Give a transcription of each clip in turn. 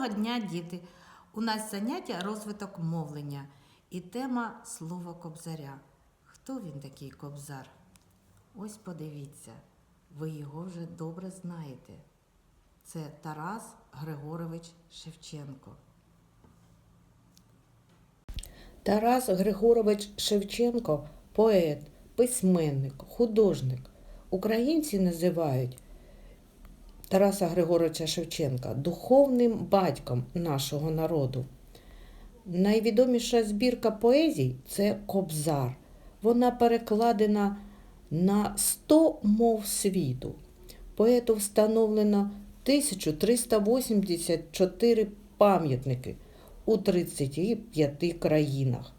Доброго дня, діти! У нас заняття розвиток мовлення і тема слово кобзаря. Хто він такий кобзар? Ось подивіться, ви його вже добре знаєте. Це Тарас Григорович Шевченко. Тарас Григорович Шевченко поет, письменник, художник. Українці називають Тараса Григоровича Шевченка духовним батьком нашого народу. Найвідоміша збірка поезій це Кобзар. Вона перекладена на 100 мов світу. Поету встановлено 1384 пам'ятники у 35 країнах.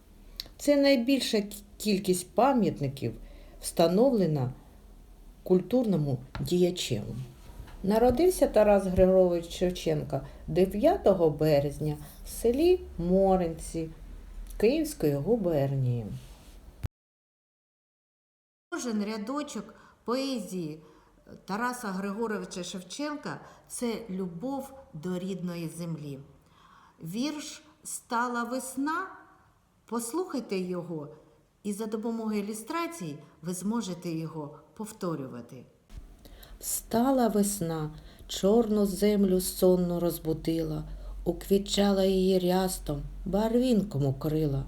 Це найбільша кількість пам'ятників встановлена культурному діячем. Народився Тарас Григорович Шевченка 9 березня в селі Моринці Київської губернії. Кожен рядочок поезії Тараса Григоровича Шевченка це любов до рідної землі. Вірш Стала весна. Послухайте його, і за допомогою ілюстрацій ви зможете його повторювати. Стала весна, чорну землю сонно розбудила, уквітчала її рястом, барвінком укрила,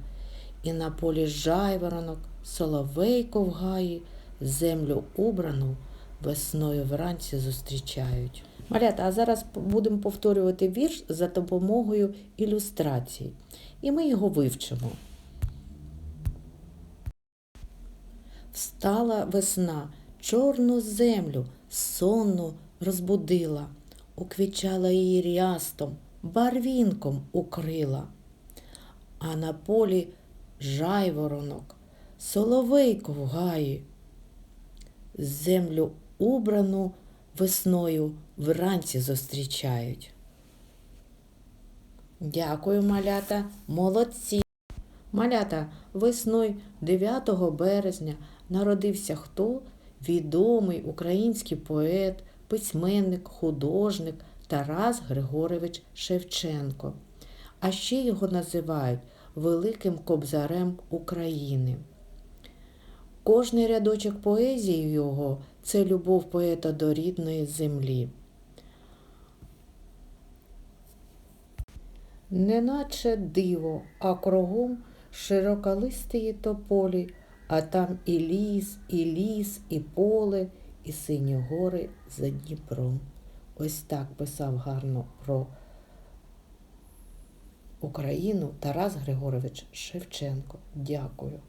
і на полі жайворонок, соловейко в гаї, землю убрану весною вранці зустрічають. Малята, а зараз будемо повторювати вірш за допомогою ілюстрацій, і ми його вивчимо. Встала весна, чорну землю сонну розбудила, уквічала її рястом, барвінком укрила. А на полі жайворонок, соловейко в гаї, землю убрану весною вранці зустрічають. Дякую, малята, молодці. Малята, весною 9 березня народився хто? Відомий український поет, письменник, художник Тарас Григорович Шевченко. А ще його називають Великим Кобзарем України. Кожний рядочок поезії його це любов поета до рідної землі. Неначе диво, а кругом широколистії тополі, а там і ліс, і ліс, і поле, і сині гори за Дніпром. Ось так писав гарно про Україну Тарас Григорович Шевченко. Дякую.